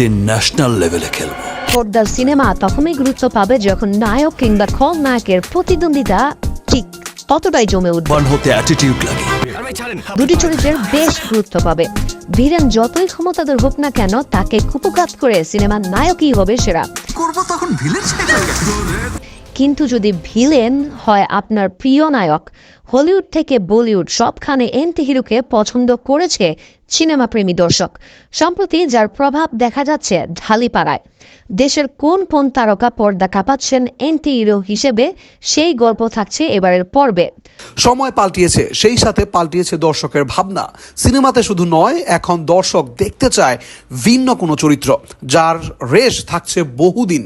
একদিন ন্যাশনাল লেভেলে খেলব। পর্দার সিনেমা তখনই গুরুত্ব পাবে যখন নায়ক কিংবা খলনায়কের প্রতিদ্বন্দ্বিতা ঠিক ততটাই জমে উঠবে। হতে অ্যাটিটিউড লাগে। দুটি চরিত্রের বেশ গুরুত্ব পাবে। ভিলেন যতই ক্ষমতাধর হোক না কেন তাকে কুপঘাত করে সিনেমার নায়কই হবে সেরা। করব তখন ভিলেন কিন্তু যদি ভিলেন হয় আপনার প্রিয় নায়ক হলিউড থেকে বলিউড সবখানে এন্টি হিরোকে পছন্দ করেছে সিনেমা প্রেমী দর্শক। সম্প্রতি যার প্রভাব দেখা যাচ্ছে ঢালিপাড়ায়। দেশের কোন কোন তারকা পর্দা কাঁপাচ্ছেন এন্টি হিরো হিসেবে সেই গল্প থাকছে এবারের পর্বে। সময় পাল্টিয়েছে সেই সাথে পাল্টিয়েছে দর্শকের ভাবনা। সিনেমাতে শুধু নয় এখন দর্শক দেখতে চায় ভিন্ন কোনো চরিত্র যার রেশ থাকছে বহুদিন।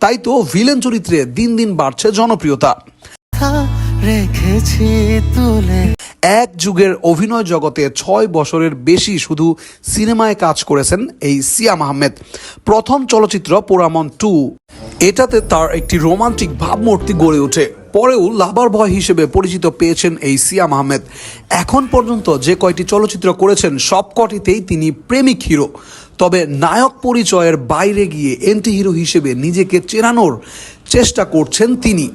তাই তো ভিলেন চরিত্রে দিন দিন বাড়ছে জনপ্রিয়তা। রেখেছি তুলে। এক যুগের অভিনয় জগতে ছয় বছরের বেশি শুধু সিনেমায় কাজ করেছেন এই সিয়াম আহমেদ প্রথম চলচ্চিত্র পোরামন টু। এটাতে তার একটি রোমান্টিক ভাবমূর্তি গড়ে ওঠে। পরেও লাভার বয় হিসেবে পরিচিত পেয়েছেন এই সিয়াম আহমেদ এখন পর্যন্ত যে কয়টি চলচ্চিত্র করেছেন, সবকটিতেই তিনি প্রেমিক হিরো। তবে নায়ক পরিচয়ের বাইরে গিয়ে এন্টি হিরো হিসেবে নিজেকে চেনানোর চেষ্টা করছেন তিনি।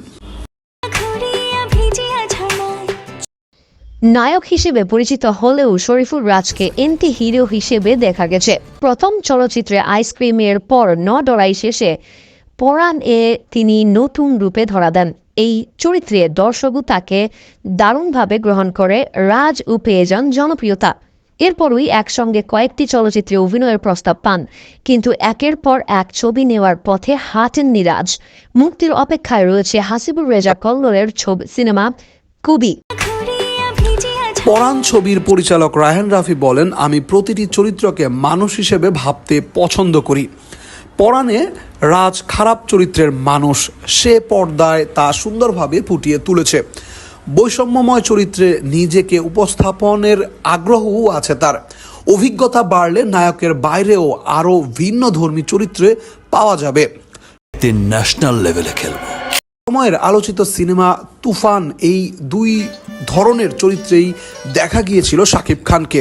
নায়ক হিসেবে পরিচিত হলেও শরীফুর রাজকে এন্টি হিরো হিসেবে দেখা গেছে। প্রথম চলচ্চিত্রে আইসক্রিমের পর ন ডরাই শেষে পরাণ এ তিনি নতুন রূপে ধরা দেন। এই চরিত্রে দর্শকও তাকে দারুণভাবে গ্রহণ করে, রাজ ও পেয়ে যান জনপ্রিয়তা। এরপরই একসঙ্গে কয়েকটি চলচ্চিত্রে অভিনয়ের প্রস্তাব পান, কিন্তু একের পর এক ছবি নেওয়ার পথে হাটেন নিরাজ মুক্তির অপেক্ষায় রয়েছে হাসিবুর রেজা কল্লোরের ছবি সিনেমা কুবি। পরাণ ছবির পরিচালক রায়হান রাফি বলেন, আমি প্রতিটি চরিত্রকে মানুষ হিসেবে ভাবতে পছন্দ করি। পরাণে রাজ খারাপ চরিত্রের মানুষ। সে পর্দায় তা সুন্দরভাবে ফুটিয়ে তুলেছে। বৈষম্যময় চরিত্রে নিজেকে উপস্থাপনের আগ্রহও আছে তার। অভিজ্ঞতা বাড়লে নায়কের বাইরেও আরও ভিন্ন ধর্মী চরিত্রে পাওয়া যাবে। ন্যাশনাল লেভেলে খেলব। সময়ের আলোচিত সিনেমা তুফান এই দুই ধরনের চরিত্রেই দেখা গিয়েছিল শাকিব খানকে।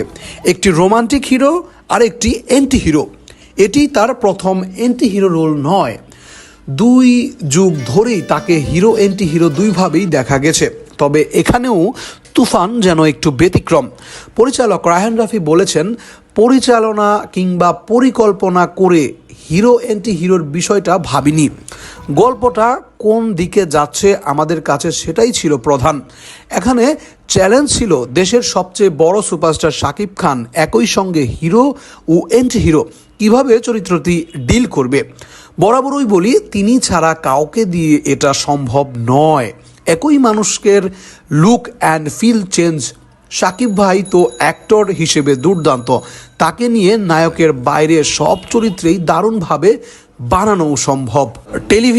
একটি রোমান্টিক হিরো আর একটি এন্টি হিরো এটি তার প্রথম এন্টি হিরো রোল নয়। দুই যুগ ধরেই তাকে হিরো এন্টি হিরো দুইভাবেই দেখা গেছে। তবে এখানেও তুফান যেন একটু ব্যতিক্রম। পরিচালক রায়হান রাফি বলেছেন, পরিচালনা কিংবা পরিকল্পনা করে হিরো অ্যান্টি হিরোর বিষয়টা ভাবিনি। গল্পটা কোন দিকে যাচ্ছে আমাদের কাছে সেটাই ছিল প্রধান। এখানে চ্যালেঞ্জ ছিল দেশের সবচেয়ে বড় সুপারস্টার শাকিব খান একই সঙ্গে হিরো ও অ্যান্টি হিরো কীভাবে চরিত্রটি ডিল করবে। বরাবরই বলি, তিনি ছাড়া কাউকে দিয়ে এটা সম্ভব নয়। একই মানুষের look and feel change Shakib ভাই তো অ্যাক্টর হিসেবে দুর্দান্ত। তাকে নিয়ে নায়কের বাইরে সব চরিত্রেই দারুণভাবে বানানো সম্ভব। টেলিভিশন